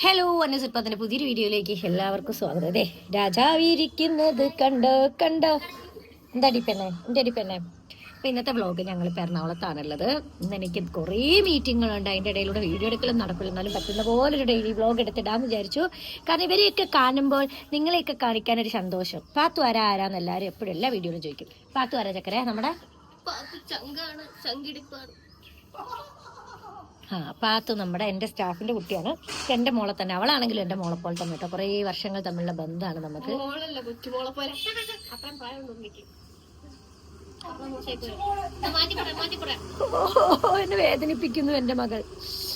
Hello അന്നസുൽപ്പത്തിന്റെ പുതിയൊരു വീഡിയോയിലേക്ക് എല്ലാവർക്കും സ്വാഗതം. അതെ രാജാവിരിക്കുന്നത് കണ്ടോ കണ്ടോ? എന്താ അടിപ്പെന്നെ എന്റെ അടിപ്പെന്നെ അപ്പൊ ഇന്നത്തെ വ്ളോഗ് ഞങ്ങൾ എറണാകുളത്താണുള്ളത്. ഇന്ന് എനിക്ക് കുറേ മീറ്റിങ്ങുകളുണ്ട് അതിന്റെ ഇടയിലൂടെ വീഡിയോ എടുക്കലും നടക്കില്ല എന്നാലും പറ്റുന്ന പോലെ ഒരു ഡെയിലി വ്ളോഗ് എടുത്തിടാന്ന് വിചാരിച്ചു. കാരണം ഇവരെയൊക്കെ കാണുമ്പോൾ നിങ്ങളെയൊക്കെ കാണിക്കാൻ ഒരു സന്തോഷം. പാത്തു ആരാ ആരാന്ന് എല്ലാവരും എപ്പോഴും എല്ലാ വീഡിയോയിലും ചോദിക്കും. പാത്തു ആരാ ചക്കര നമ്മുടെ ചങ്കാണ് ആ പാത്തു നമ്മുടെ എന്റെ സ്റ്റാഫിന്റെ കുട്ടിയാണ്. എന്റെ മോളെ തന്നെ. അവളാണെങ്കിലും എന്റെ മോളെ പോലെ തന്നെ കേട്ടോ. കുറേ വർഷങ്ങൾ തമ്മിലുള്ള ബന്ധമാണ് നമുക്ക്. എന്നെ വേദനിപ്പിക്കുന്നു എന്റെ മകൾ.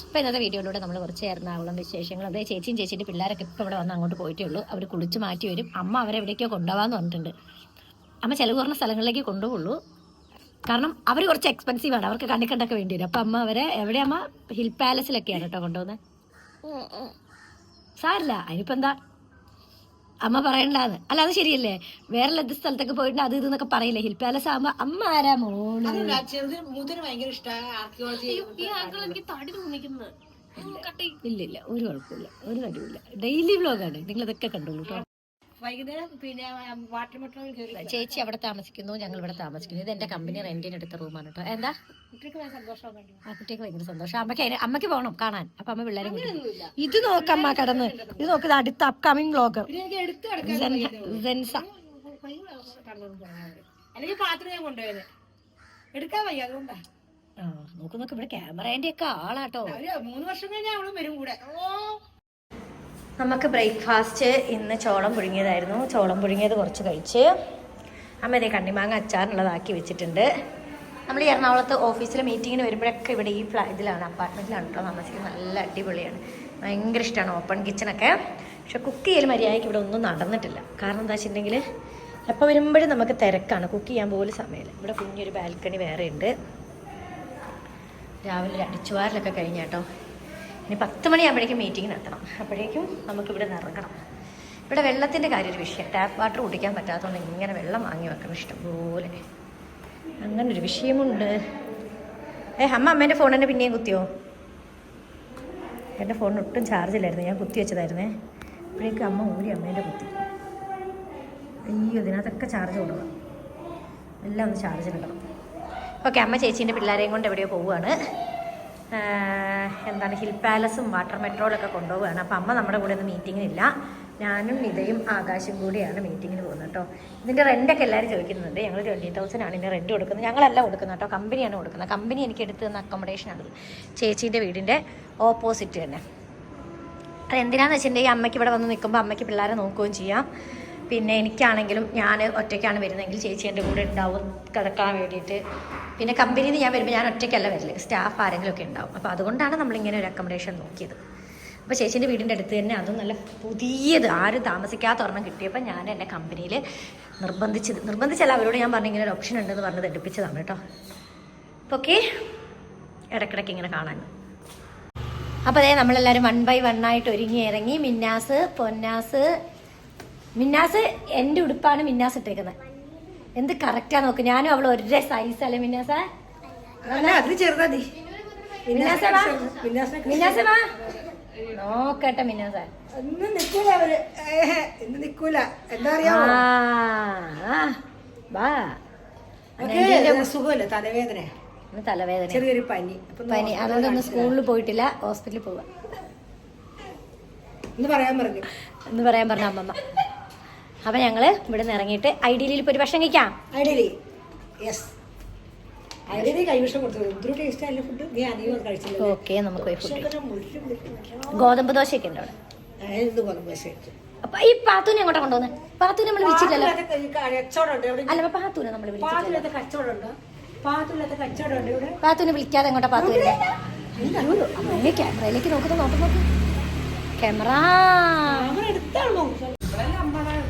അപ്പൊ ഇന്നത്തെ വീഡിയോയിലൂടെ നമ്മൾ കുറച്ച് എറണാകുളം വിശേഷങ്ങൾ. അതേ ചേച്ചിയും ചേച്ചിന്റെ പിള്ളേരൊക്കെ ഇപ്പൊ ഇവിടെ വന്ന് അങ്ങോട്ട് പോയിട്ടേ ഉള്ളൂ അവർ കുളിച്ച് മാറ്റി വരും അമ്മ അവരെ എവിടേക്കോ കൊണ്ടുപോകാന്ന് പറഞ്ഞിട്ടുണ്ട്. അമ്മ ചെലവ് കുറഞ്ഞ സ്ഥലങ്ങളിലേക്ക് കൊണ്ടുപോകുള്ളൂ കാരണം അവർ കുറച്ച് എക്സ്പെൻസീവ് ആണ്. അവർക്ക് കണ്ണിക്കണ്ടൊക്കെ വേണ്ടി വരും അപ്പൊ അമ്മ അവരെ എവിടെ അമ്മ? ഹിൽ പാലസിലൊക്കെയാണ് കേട്ടോ കൊണ്ടുപോകുന്നത് സാരില്ല അതിനിപ്പോ എന്താ? അമ്മ പറയണ്ടാന്ന്. അല്ല അത് ശരിയല്ലേ? വേറെ ലദ്ദ സ്ഥലത്തൊക്കെ പോയിട്ട് അത് ഇതെന്നൊക്കെ പറയില്ലേ? ഹിൽ പാലസ് ആകുമ്പോ അമ്മ ആരാ മോൾ? ഇല്ലില്ല മൂത്തിന് ഭയങ്കര ഇഷ്ടമാണ് ആർക്കിയോളജി ഈ ആക്കൾ എനിക്ക് തടി തോന്നിക്കുന്നത് കട്ടി. ഇല്ല ഇല്ല. ഒരു കുഴപ്പമില്ല. ഒരു കാര്യമില്ല ഡെയിലി വ്ലോഗാണ് നിങ്ങൾ ഇതൊക്കെ കണ്ടോളൂ കേട്ടോ വൈകുന്നേരം പിന്നെ വാട്ടർ മെട്രോയിൽ കയറി ചേച്ചി അവിടെ താമസിക്കുന്നു ഞങ്ങൾ ഇവിടെ താമസിക്കുന്നു. ഇത് എന്റെ കമ്പനി റെന്റിന് എടുത്ത റൂമാണ് കേട്ടോ. എന്താ? കുട്ടിക്ക് ഭയങ്കര സന്തോഷം കണ്ടു. ആ കുട്ടിക്ക് ഭയങ്കര സന്തോഷം. അമ്മയ്ക്ക് അമ്മയ്ക്ക് അമ്മയ്ക്ക് പോകണം കാണാൻ. അപ്പൊ അമ്മ പിള്ളേരെ ഇത് നോക്കമ്മ കടന്ന്. ഇത് നോക്ക് അടുത്ത അപ്കമിങ് ബ്ലോഗർ അല്ലെങ്കിൽ പാത്രം ഞാൻ കൊണ്ടുപോയത്. എടുക്കാൻ വയ്യ അതുകൊണ്ടാ. നോക്ക് നോക്ക് ഇവിടെ ക്യാമറേന്റെ ഒക്കെ ആളാട്ടോ മൂന്ന് വർഷം കഴിഞ്ഞാൽ അവളും വരും കൂടെ. നമുക്ക് ബ്രേക്ക്ഫാസ്റ്റ് ഇന്ന് ചോളം പുഴുങ്ങിയതായിരുന്നു. ചോളം പുഴുങ്ങിയത് കുറച്ച് കഴിച്ച് അമ്മ ഇതേ കണ്ണിമാങ്ങ അച്ചാറിനുള്ളതാക്കി വെച്ചിട്ടുണ്ട്. നമ്മൾ ഈ എറണാകുളത്ത് ഓഫീസിലെ മീറ്റിങ്ങിന് വരുമ്പോഴൊക്കെ ഇവിടെ ഈ ഫ്ലാ ഇതിലാണ് അപ്പാർട്ട്മെന്റിലാണ് കേട്ടോ താമസിക്കുന്നത്. നല്ല അടിപൊളിയാണ്. ഭയങ്കര ഇഷ്ടമാണ് ഓപ്പൺ കിച്ചണൊക്കെ. പക്ഷെ കുക്ക് ചെയ്യൽ മര്യാദയ്ക്ക് ഇവിടെ ഒന്നും നടന്നിട്ടില്ല. കാരണം എന്താ വെച്ചിട്ടുണ്ടെങ്കിൽ എപ്പോൾ വരുമ്പോഴും നമുക്ക് തിരക്കാണ്. കുക്ക് ചെയ്യാൻ പോലും സമയമില്ല. ഇവിടെ കുഞ്ഞൊരു ബാൽക്കണി വേറെ ഉണ്ട്. രാവിലെ ഒരു അടിച്ചുവാറിലൊക്കെ കഴിഞ്ഞ കേട്ടോ. ഇനി പത്ത് മണിയാകുമ്പോഴേക്കും മീറ്റിംഗ് നടത്തണം അപ്പോഴേക്കും നമുക്കിവിടെ നിന്ന് ഇറങ്ങണം. ഇവിടെ വെള്ളത്തിന്റെ കാര്യം ഒരു വിഷയം. ടാപ്പ് വാട്ടർ കുടിക്കാൻ പറ്റാത്തതുകൊണ്ട് ഇങ്ങനെ വെള്ളം വാങ്ങി വെക്കണം ഇഷ്ടംപോലെ. അങ്ങനെ ഒരു വിഷയമുണ്ട്. ഏ അമ്മ അമ്മേന്റെ ഫോൺ തന്നെ പിന്നെയും കുത്തിയോ? എന്റെ ഫോണിന് ഒട്ടും ചാർജില്ലായിരുന്നു ഞാൻ കുത്തി വെച്ചതായിരുന്നേ. അപ്പോഴേക്കും അമ്മ ഊരി അമ്മേന്റെ കുത്തി. അയ്യോ ഇതിനകത്തൊക്കെ ചാർജ് കൊടുക്കണം എല്ലാം ഒന്ന് ചാർജിലിടണം ഓക്കെ അമ്മ ചേച്ചീന്റെ പിള്ളേരെയും കൊണ്ട് എവിടെയോ പോവുകയാണ്. എന്താണ് ഹിൽ പാലസും വാട്ടർ മെട്രോലൊക്കെ കൊണ്ടുപോവുകയാണ്. അപ്പം അമ്മ നമ്മുടെ കൂടെ ഒന്ന് മീറ്റിങ്ങിനില്ല. ഞാനും നിതയും ആകാശും കൂടിയാണ് മീറ്റിങ്ങിന് പോകുന്നത് കേട്ടോ ഇതിന്റെ റെന്റൊക്കെ എല്ലാവരും ചോദിക്കുന്നുണ്ട്. ഞങ്ങൾ ട്വന്റി തൗസൻഡ് ആണ് ഇതിന്റെ റെന്റ് കൊടുക്കുന്നത്. ഞങ്ങളല്ല കൊടുക്കുന്നത് കേട്ടോ കമ്പനിയാണ് കൊടുക്കുന്നത്. കമ്പനി എനിക്ക് എടുത്ത് തന്ന അക്കോമഡേഷനാണ് ചേച്ചീന്റെ വീടിന്റെ ഓപ്പോസിറ്റ് തന്നെ. അത് എന്തിനാണെന്ന് വെച്ചിട്ടുണ്ടെങ്കിൽ അമ്മയ്ക്ക് ഇവിടെ വന്ന് നിൽക്കുമ്പോൾ അമ്മയ്ക്ക് പിള്ളേരെ നോക്കുകയും ചെയ്യാം. പിന്നെ എനിക്കാണെങ്കിലും ഞാൻ ഒറ്റയ്ക്കാണ് വരുന്നതെങ്കിൽ ചേച്ചി എന്റെ കൂടെ ഉണ്ടാവും കിടക്കാൻ വേണ്ടിയിട്ട്. പിന്നെ കമ്പനിയിൽ നിന്ന് ഞാൻ വരുമ്പോൾ ഞാൻ ഒറ്റയ്ക്കല്ല വരില്ല സ്റ്റാഫ് ആരെങ്കിലും ഒക്കെ ഉണ്ടാവും. അപ്പോൾ അതുകൊണ്ടാണ് നമ്മളിങ്ങനെ ഒരു അക്കോമഡേഷൻ നോക്കിയത്. അപ്പോൾ ചേച്ചീന്റെ വീടിന്റെ അടുത്ത് തന്നെ അതും നല്ല പുതിയത് ആരും താമസിക്കാത്ത ഒരെണ്ണം കിട്ടിയപ്പോൾ ഞാൻ എന്റെ കമ്പനിയിൽ നിർബന്ധിച്ചത്. നിർബന്ധിച്ചല്ല അവരോട് ഞാൻ പറഞ്ഞു ഇങ്ങനെ ഒരു ഓപ്ഷൻ ഉണ്ടെന്ന് പറഞ്ഞത് എടുപ്പിച്ചതാണ് കേട്ടോ. അപ്പോൾ ഓക്കെ ഇടയ്ക്കിടയ്ക്ക് ഇങ്ങനെ കാണാൻ. അപ്പോൾ അതേ നമ്മളെല്ലാവരും വൺ ബൈ വൺ ആയിട്ട് ഒരുങ്ങി ഇറങ്ങി. മിന്നാസ് പൊന്നാസ് മിന്നാസ് എന്റെ ഉടുപ്പാണ് മിന്നാസ് ഇട്ടേക്കുന്നത് എന്ത് കറക്റ്റാ നോക്ക്. ഞാനും അവൾ ഒരേ സൈസ് അല്ലേ മിന്നാസ? മിന്നാസ വാ. നോക്കട്ടെ മിന്നാസ. നിക്കൂല അവർ. ഏഹ്, ഇന്ന് നിക്കൂല. എന്താ വാ. സുഖമല്ല തലവേദന. തലവേദന. ചെറിയൊരു പനി. ഒന്ന് പനി. അതുകൊണ്ട് ഒന്ന് സ്കൂളിൽ പോയിട്ടില്ല ഹോസ്പിറ്റലിൽ പോവാ. എന്ന് പറയാൻ പറഞ്ഞു. എന്ന് പറയാൻ പറഞ്ഞ അമ്മമ്മ. അപ്പൊ ഞങ്ങൾ ഇവിടെ നിന്ന് ഇറങ്ങിയിട്ട് ഐഡിയലിൽ ഇപ്പൊ ഒരു ഭക്ഷണം കഴിക്കാം. ഐഡിയലി. യെസ് ഓക്കെ നമുക്ക് ഗോതമ്പ് ദോശയൊക്കെ ഉണ്ട്. അപ്പൊ ഈ പാത്തൂനെ എങ്ങോട്ടാ കൊണ്ടുവന്ന്? പാത്തൂനെ നമ്മൾ വിളിച്ചില്ലല്ലോ? അല്ല പാത്തൂനെ നമ്മൾ പാത്തൂനെ വിളിക്കാതെ അങ്ങോട്ടാ പാത്തു വരുന്നത് അമ്മ ക്യാമറയിലേക്ക് നോക്കുന്ന നോക്ക് നോക്ക്. ക്യാമറ.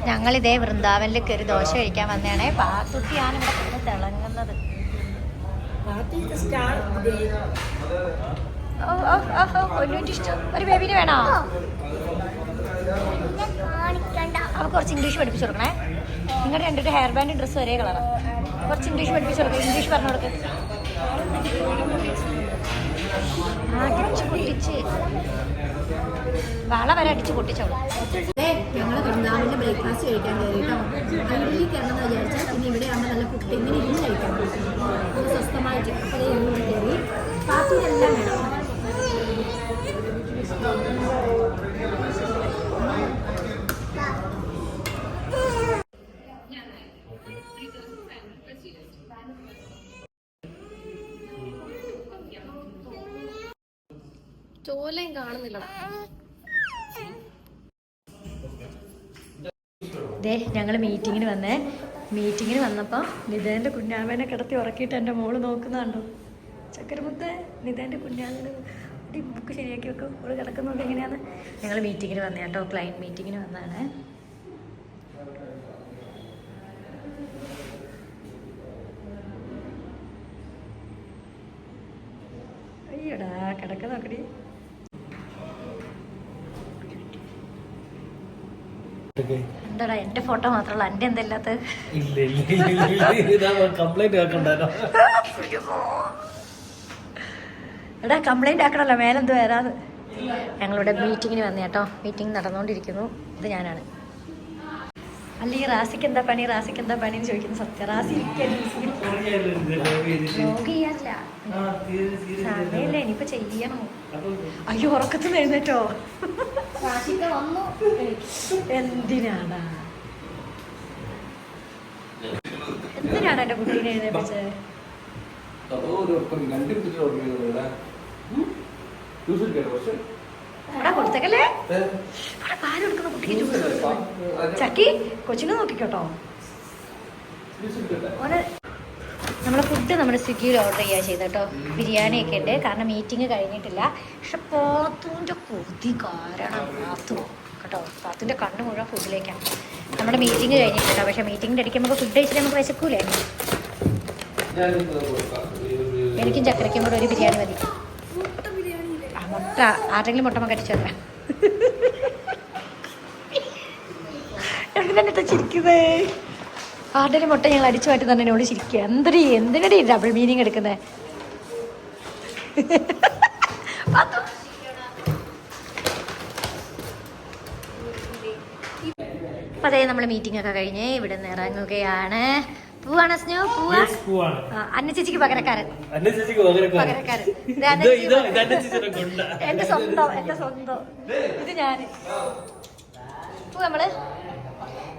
ഞങ്ങളിതേ വൃന്ദാവനിൽ കയറി ദോശ കഴിക്കാൻ വന്നതാണേ. പാത്തുട്ടിയാണ് ഇവിടെ കിടന്ന് തിളങ്ങുന്നത്. ഒരു ബേബിന് വേണോ? അവർക്ക് കുറച്ച് ഇംഗ്ലീഷ് പഠിപ്പിച്ചു കൊടുക്കണേ. നിങ്ങളുടെ രണ്ടൊരു ഹെയർ ബാൻഡ് ഡ്രസ്സ് ഒരേ കളറാണ് കുറച്ച് ഇംഗ്ലീഷ് പഠിപ്പിച്ചു കൊടുക്കുക ഇംഗ്ലീഷ് പറഞ്ഞു കൊടുക്ക്. ആ പൊട്ടിച്ച് പൊട്ടിച്ച്. വള വരെ അടിച്ച് പൊട്ടിച്ചോളൂ. ഞങ്ങൾ പെരുന്നാളിന്റെ ബ്രേക്ക്ഫാസ്റ്റ് കഴിക്കാൻ കയറിട്ടോ ഐഡിയയിൽ കയറണമെന്ന് വിചാരിച്ചാൽ പിന്നെ ഇവിടെ ആകുമ്പോൾ നല്ല ഫുഡ് എങ്ങനെ ഇരുന്ന് കഴിക്കാൻ പറ്റും സ്വസ്ഥമായിട്ട് അപ്പോൾ ഇരുന്ന് കയറി പാത്തിനെല്ലാം വേണം. ചോലയും കാണുന്നില്ലടാ. ദേ ഞങ്ങൾ മീറ്റിങ്ങിന് വന്നേ. മീറ്റിങ്ങിന് വന്നപ്പോൾ നിതേന്റെ കുഞ്ഞാമേനെ കിടത്തി ഉറക്കിയിട്ട് എന്റെ മോൾ നോക്കുന്നുണ്ടോ ചക്കരമുത്ത് നിതേന്റെ കുഞ്ഞാമേനെ ഈ ബുക്ക് ശരിയാക്കി വെക്കും. മോൾ കിടക്കുന്നുണ്ട് എങ്ങനെയാണ് ഞങ്ങൾ മീറ്റിങ്ങിന് വന്നേ കേട്ടോ. ക്ലയന്റ് മീറ്റിങ്ങിന് വന്നതാണ്. അയ്യടാ കിടക്ക നോക്കടി. എന്താടാ എന്റെ ഫോട്ടോ മാത്രമല്ല എന്റെ എന്തല്ലാത്ത എടാ കംപ്ലൈന്റ് ആക്കണല്ലോ മേലെന്ത് വരാത്? ഞങ്ങളിവിടെ മീറ്റിങ്ങിന് വന്നു കേട്ടോ. മീറ്റിംഗ് നടന്നുകൊണ്ടിരിക്കുന്നു ഇത് ഞാനാണ്. അല്ല ഈ റാസിക്ക് എന്താ പണി? റാസിക്ക് എന്താ പണി എന്ന് ചോദിക്കുന്നു സത്യം. റാസി ചെയ്യാറില്ല ഇനിയിപ്പോ ചെയ്യണോ. അയ്യോ ഉറക്കത്തിന് എഴുന്നേറ്റോ? എന്തിനാടാ? എന്തിനാണ് എന്റെ കുട്ടീനെ എഴുന്നേപ്പിച്ചത് എടാ കൊടുത്തേക്കല്ലേ? അവിടെ പാൽ കൊടുക്കുന്ന കുട്ടിക്ക് ജ്യൂസ് കൊടുക്കുന്നു ചക്കി കൊച്ചിനെ നോക്കിക്കോട്ടോ. ഓന് നമ്മൾ ഫുഡ് നമ്മൾ സ്വിഗ്ഗിയിൽ ഓർഡർ ചെയ്യുക ചെയ്ത കേട്ടോ ബിരിയാണി ഒക്കെ ഉണ്ട് കാരണം മീറ്റിംഗ് കഴിഞ്ഞിട്ടില്ല. പക്ഷെ പാത്തുവിന്റെ കൊതി കാരണം പാത്തു. കേട്ടോ പാത്തുവിന്റെ കണ്ണ് മുഴുവൻ ഫുഡിലേക്കാണ് നമ്മുടെ മീറ്റിംഗ് കഴിഞ്ഞിട്ടില്ല. പക്ഷെ മീറ്റിംഗിന്റെ ഇടയ്ക്ക് നമുക്ക് ഫുഡ് കഴിച്ചിട്ട് നമുക്ക് വിശക്കൂലേ? എനിക്കും ചക്കരയ്ക്കും കൂടെ ഒരു ബിരിയാണി മതി. ആ മുട്ട. ആരെങ്കിലും മുട്ട കടിച്ചു തരാം എന്തിനാ ചിരിക്കുന്നേ ആരുടെ മുട്ട ഞങ്ങൾ അടിച്ചു മാറ്റി തന്നെ എന്നോട് ചിരിക്കുക എന്തൊരു എന്തിനടി ഡബിൾ മീനിങ് എടുക്കുന്നത് അതെ നമ്മൾ മീറ്റിംഗ് ഒക്കെ കഴിഞ്ഞ് ഇവിടെ നിന്ന് ഇറങ്ങുകയാണ്. പൂവാണ് സ്നോ? പൂവാണ്. അന്ന ചേച്ചിക്ക് പകരക്കാരൻ. പകരക്കാരൻ. എന്റെ സ്വന്തം എന്റെ സ്വന്തം. ഇത് ഞാൻ നമ്മൾ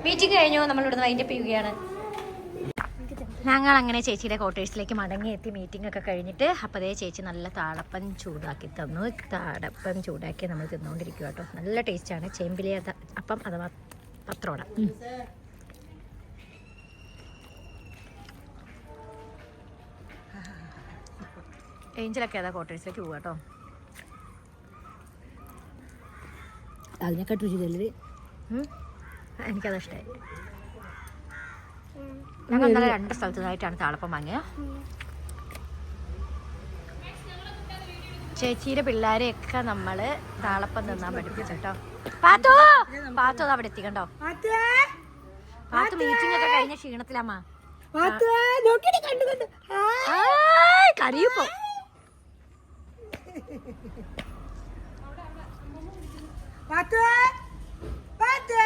മീറ്റിംഗ് കഴിഞ്ഞു നമ്മൾ ഇവിടുന്ന് വൈൻഡപ്പ് ചെയ്യുകയാണ്. ഞങ്ങൾ അങ്ങനെ ചേച്ചിയുടെ ക്വാർട്ടേഴ്സിലേക്ക് മടങ്ങി എത്തി മീറ്റിംഗ് ഒക്കെ കഴിഞ്ഞിട്ട് അപ്പോൾ അതേ ചേച്ചി നല്ല താളപ്പൻ ചൂടാക്കി തന്നു. താടപ്പൻ ചൂടാക്കി നമ്മൾ തിന്നുകൊണ്ടിരിക്കുക കേട്ടോ നല്ല ടേസ്റ്റാണ് ചേമ്പിലെ അത- അപ്പം അഥവാ പത്രോട. ഏഞ്ചലൊക്കെ ഏതാ ക്വാർട്ടേഴ്സിലേക്ക് പോവുക കേട്ടോ അതിനെക്കാട്ടും ഉം. എനിക്കത് ഇഷ്ടമായി ഞങ്ങൾ ഇന്നലെ രണ്ട് സ്ഥലത്തുനിന്നായിട്ടാണ് താളപ്പം വാങ്ങിയത്. ചേച്ചിയുടെ പിള്ളേരെയൊക്കെ നമ്മൾ താളപ്പം തിന്നാൻ പഠിപ്പിച്ചു കേട്ടോ പാത്തോ പാത്തോ അവിടെ എത്തിക്കണ്ടോ? പാത്തു! മീറ്റിംഗ് ഒക്കെ കഴിഞ്ഞ ക്ഷീണത്തിലമ്മ. കണ്ടു കണ്ടു. കരയുപ്പോ. പാത്തു! പാത്തു!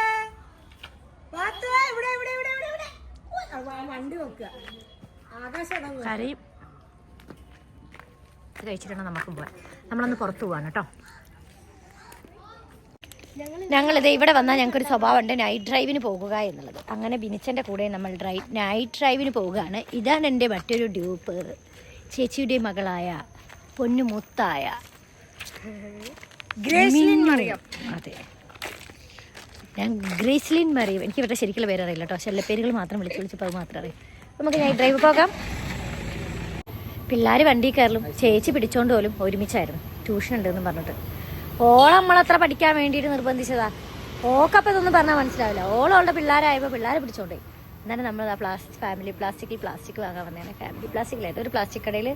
വണ്ടി വെക്കുക കരയും. ഇത് കഴിച്ചിട്ടാണ് നമുക്ക് പോവാൻ. നമ്മളൊന്ന് പുറത്തു പോവാണ് കേട്ടോ. ഞങ്ങളിത് ഇവിടെ വന്നാൽ ഞങ്ങൾക്കൊരു സ്വഭാവമുണ്ട് നൈറ്റ് ഡ്രൈവിന് പോകുക എന്നുള്ളത്. അങ്ങനെ ബിനിച്ചന്റെ കൂടെ നമ്മൾ ഡ്രൈവ് നൈറ്റ് ഡ്രൈവിന് പോവുകയാണ് ഇതാണ് എന്റെ മറ്റൊരു ഡ്യൂപ്പ് ചേച്ചിയുടെ മകളായ പൊന്നുമുത്തായ. ഗ്രേസ്ലിൻ മറിയം. അതെ. ഞാൻ ഗ്രേസ്ലിൻ മറിയും. എനിക്ക് ഇവരുടെ ശരിക്കുള്ള പേര് അറിയില്ല കേട്ടോ ശല്ല പേരുകൾ മാത്രം വിളിച്ച് വിളിച്ചപ്പോൾ അത് മാത്രം അറിയാം. നമുക്ക് ഞാൻ ഡ്രൈവ് പോകാം. പിള്ളേർ വണ്ടി കയറലും ചേച്ചി പിടിച്ചോണ്ട് പോലും ഒരുമിച്ചായിരുന്നു. ട്യൂഷൻ ഉണ്ടെന്ന് പറഞ്ഞിട്ട്. ഓളം നമ്മളത്ര പഠിക്കാൻ വേണ്ടിയിട്ട് നിർബന്ധിച്ചതാ. ഓക്കപ്പം ഇതൊന്നും പറഞ്ഞാൽ മനസ്സിലാവില്ല. ഓളോളുടെ പിള്ളേരായപ്പോൾ പിള്ളേരെ പിടിച്ചോണ്ടേ. എന്നാലും നമ്മൾ ആ പ്ലാസ്റ്റിക് ഫാമിലി പ്ലാസ്റ്റിക്കിൽ പ്ലാസ്റ്റിക് വാങ്ങാൻ വന്നതാണ് ഫാമിലി പ്ലാസ്റ്റിക്കിലായിട്ട് ഒരു പ്ലാസ്റ്റിക് കടയിൽ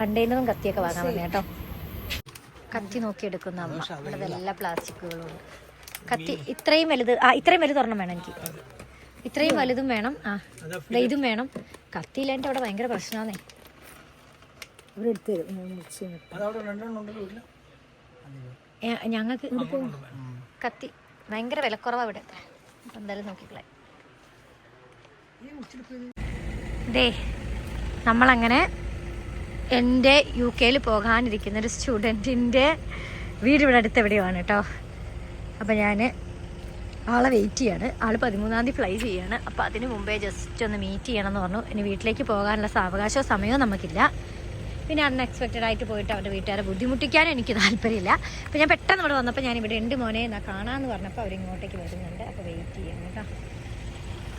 കണ്ടെയ്നറും കത്തിയൊക്കെ വാങ്ങാൻ വന്നേ കേട്ടോ കത്തി നോക്കിയെടുക്കുന്ന അമ്മ. ഇവിടെ എല്ലാ പ്ലാസ്റ്റിക്കുകളും ഉണ്ട്. കത്തി ഇത്രയും വലുത് ആ ഇത്രയും വലുത് ഒരെണ്ണം വേണം എനിക്ക്. ഇത്രയും വലുതും വേണം. ആ ദേ ഇതും വേണം. കത്തിയില്ല അവിടെ ഭയങ്കര പ്രശ്നമാണേ ഞങ്ങൾക്ക് കത്തി. ഭയങ്കര വിലക്കുറവാണ് ഇവിടെ. അപ്പം എന്തായാലും നോക്കിക്കളെ. ദേ നമ്മളങ്ങനെ എന്റെ യു കെയിൽ പോകാനിരിക്കുന്ന ഒരു സ്റ്റുഡന്റിന്റെ വീട് ഇവിടെ അടുത്ത് എവിടെയാണ് കേട്ടോ. അപ്പോൾ ഞാൻ ആളെ വെയിറ്റ് ചെയ്യാണ്. ആൾ പതിമൂന്നാം തീയതി ഫ്ലൈ ചെയ്യാണ്. അപ്പോൾ അതിന് മുമ്പേ ജസ്റ്റ് ഒന്ന് മീറ്റ് ചെയ്യണം എന്ന് പറഞ്ഞു. ഇനി വീട്ടിലേക്ക് പോകാനുള്ള അവകാശമോ സമയമോ നമുക്കില്ല. പിന്നെ അൺഎക്സ്പെക്റ്റഡ് ആയിട്ട് പോയിട്ട് അവരുടെ വീട്ടുകാരെ ബുദ്ധിമുട്ടിക്കാനും എനിക്ക് താല്പര്യമില്ല. അപ്പോൾ ഞാൻ പെട്ടെന്ന് ഇവിടെ വന്നപ്പോൾ ഞാൻ ഇവിടെ രണ്ട് മോനെ എന്നാൽ കാണാമെന്ന് പറഞ്ഞപ്പോൾ അവരിങ്ങോട്ടേക്ക് വരുന്നുണ്ട്. അപ്പോൾ വെയിറ്റ് ചെയ്യാം കേട്ടോ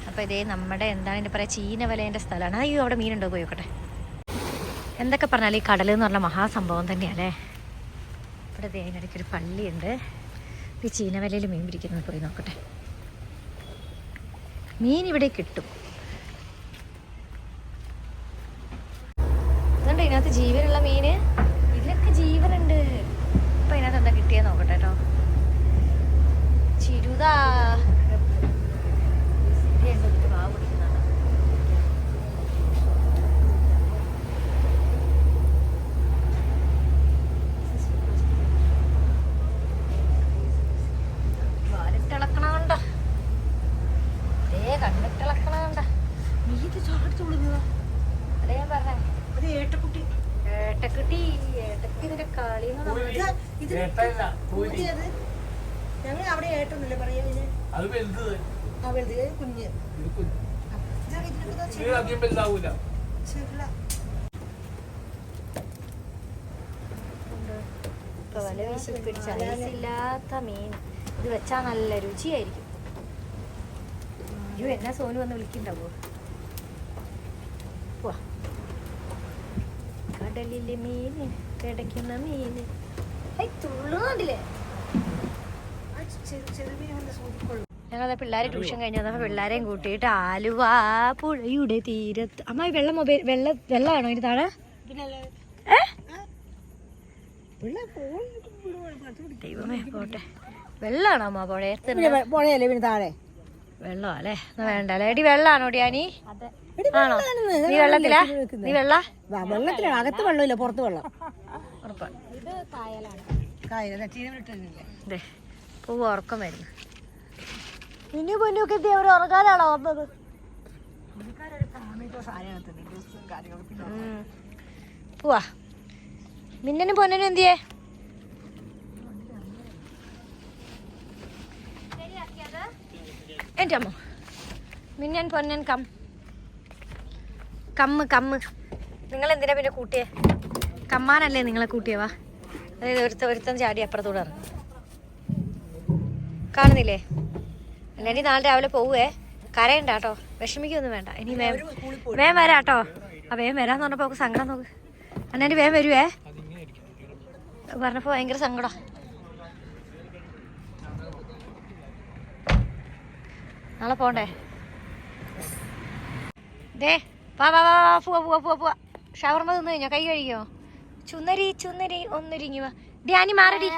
അപ്പോൾ ഇതേ നമ്മുടെ എന്താണ് ഇതിന്റെ പറയുക ചീനവലേന്റെ സ്ഥലമാണ്. അയ്യോ അവിടെ മീനുണ്ടോ? പോയി നോക്കട്ടെ. എന്തൊക്കെ പറഞ്ഞാൽ ഈ കടൽ എന്ന് പറഞ്ഞ മഹാസംഭവം തന്നെയല്ലേ ഇവിടെ ദേ അതിനിടയ്ക്ക് ഒരു പള്ളിയുണ്ട്. ഈ ചീനവലയിൽ മീൻ പിടിക്കുന്നത് പോയി നോക്കട്ടെ. മീൻ ഇവിടെ കിട്ടും ഇതുണ്ട് ഇതിനകത്ത് ജീവനുള്ള മീന് ഇതിലൊക്കെ ജീവനുണ്ട് ഇപ്പൊ ഇതിനകത്ത് എന്താ കിട്ടിയെന്ന് നോക്കട്ടെ കേട്ടോ ചിരുതാ ഇതുണ്ട്, ഇതിൽ വാവ് പിടിക്കുന്നുണ്ട്. വാലിട്ടിളക്കണ കണ്ടോ ദേ കണ്ണിട്ടിളക്കണ കണ്ടോ നീ ഇത് ചാടിച്ചു വിടുന്നതാ അതെ ഞാൻ പറഞ്ഞേ അത് ഏട്ടക്കുട്ടി ഏട്ടക്കുട്ടി ഏട്ടക്ക് ഇതിന്റെ കളി ഇത് ഇത് ഏട്ടല്ല, പൂരി. കുഞ്ഞത് ഞങ്ങൾ അവിടെ പറയാ അത് വലുത്. ആ വലുത്. കുഞ്ഞ്. ഇത് കുഞ്ഞ്. ഇതാ ഇതിനൊക്കെ ഇതാ ഇത് ചെറുതാ. അധികം വലുതാവൂല. ചെറുതാ. ഇപ്പൊ വല വീശി പിടിച്ച ഐസില്ലാത്ത മീൻ. ഇത് വെച്ചാ നല്ല രുചിയായിരിക്കും. അയ്യോ എന്നാ സോനു വന്ന് വിളിക്കണ്ടാവോ? കടലിലെ മീന് കിടക്കുന്ന മീന്. ഞങ്ങളെ പിള്ളേരെ ട്യൂഷൻ കഴിഞ്ഞപ്പോൾ പിള്ളേരെയും കൂട്ടിയിട്ട് ആലുവ പുഴയുടെ തീരത്ത്. അമ്മ വെള്ളം മൊബൈൽ വെള്ള വെള്ളമാണോ ഇനി താഴെ? ദൈവമേ പോട്ടെ. വെള്ളമാണോ അമ്മ പുഴയത്ത് പുഴയല്ലേ പിന്നെ താഴെ? വെള്ളം അല്ലേ? എന്നാ വേണ്ട അല്ലേ എടി വെള്ളമാണോ ഡിയാനി എടി, ആണോ? നീ വെള്ളത്തിലാ? നീ വെള്ള? വാ, വെള്ളത്തിലാണ്. അകത്ത് വെള്ളമില്ല പുറത്ത് വെള്ളം. ഉറപ്പാണ് ഇത് ദേ പൂവ് ഉറക്കം വരുന്നു. ഇനി പൊന്നൊക്കെ അവർ ഉറങ്ങാനാണോ വന്നത്. പോവാ മിന്നനും പൊന്നനും എന്തിയേ? എന്റെ അമ്മ. Minnan Ponnan come. Come come. നിങ്ങൾ എന്തിനാ പിന്നെ കൂട്ടിയേ? കമ്മാനല്ലേ നിങ്ങളെ കൂട്ടിയവാ അതായത് ഒരുത്ത ഒരുത്തൻ ചാടി അപ്പുറത്തൂടെ ഇറങ്ങി. കാണുന്നില്ലേ? അല്ലെങ്കിൽ നാളെ രാവിലെ പോവേ. കരയണ്ട കേട്ടോ. വിഷമിക്കൊന്നും വേണ്ട. ഇനി മേം മേം വരാം കേട്ടോ. ആ വേം വരാന്ന് പറഞ്ഞപ്പോ അവൾക്ക് സങ്കടം നോക്ക് അന്നെ വേം വരുവേ? പറഞ്ഞപ്പോ ഭയങ്കര സങ്കടം. നാളെ പോണ്ടേ? ദേ വാ വാ വാ പോവാ പോവാ പോവാ ഷവർമ്മ തിന്നു കഴിഞ്ഞോ? കൈ കഴിക്കോ ചുന്നരി ചുന്നരി ഒന്നൊരിങ്ങി വാ ധ്യാനി മാറടി.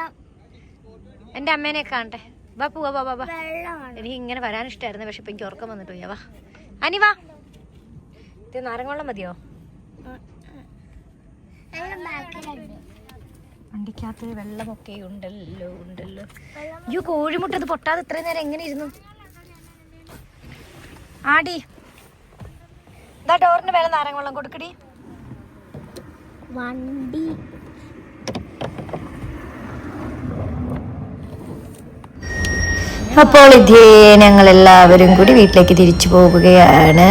എന്റെ അമ്മേനെ കാണട്ടെ. വാ പോവാ വാ വാ വാ. എനിക്ക് ഇങ്ങനെ വരാൻ ഇഷ്ടമായിരുന്നു പക്ഷെ ഇപ്പൊ എനിക്ക് ഉറക്കം വന്നിട്ട് പോയാ. വാ. അനി വാ. ഇത് നാരങ്ങവെള്ളം മതിയോ? വണ്ടിക്കകത്ത് വെള്ളമൊക്കെ ഉണ്ടല്ലോ ഉണ്ടല്ലോ. അയ്യോ കോഴിമുട്ട ഇത് പൊട്ടാതെ ഇത്രയും നേരം എങ്ങനെ ഇരുന്നു? ആടി. ഇതാ ഡോറിന്റെ മേലെ നാരങ്ങ വെള്ളം കൊടുക്കടി. വണ്ടി. അപ്പോൾ ഇതേ ഞങ്ങൾ എല്ലാവരും കൂടി വീട്ടിലേക്ക് തിരിച്ചു പോവുകയാണ്.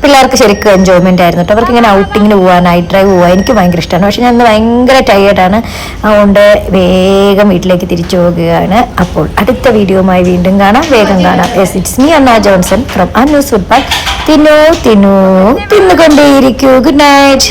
പിള്ളേർക്ക് ശരിക്കും എൻജോയ്മെന്റ് ആയിരുന്നു കേട്ടോ. അവർക്ക് ഇങ്ങനെ ഔട്ടിങ്ങിന് പോകാൻ നൈറ്റ് ഡ്രൈവ് പോകാൻ എനിക്ക് ഭയങ്കര ഇഷ്ടമാണ് പക്ഷെ ഞാൻ ഭയങ്കര ടയേർഡാണ് അതുകൊണ്ട് വേഗം വീട്ടിലേക്ക് തിരിച്ചു പോകുകയാണ് അപ്പോൾ അടുത്ത വീഡിയോയുമായി വീണ്ടും കാണാം. വേഗം കാണാം. Yes it's me Anna Johnson from Annu's food തിന്നു തിന്നു തിന്നുകൊണ്ടേയിരിക്കൂ. Good night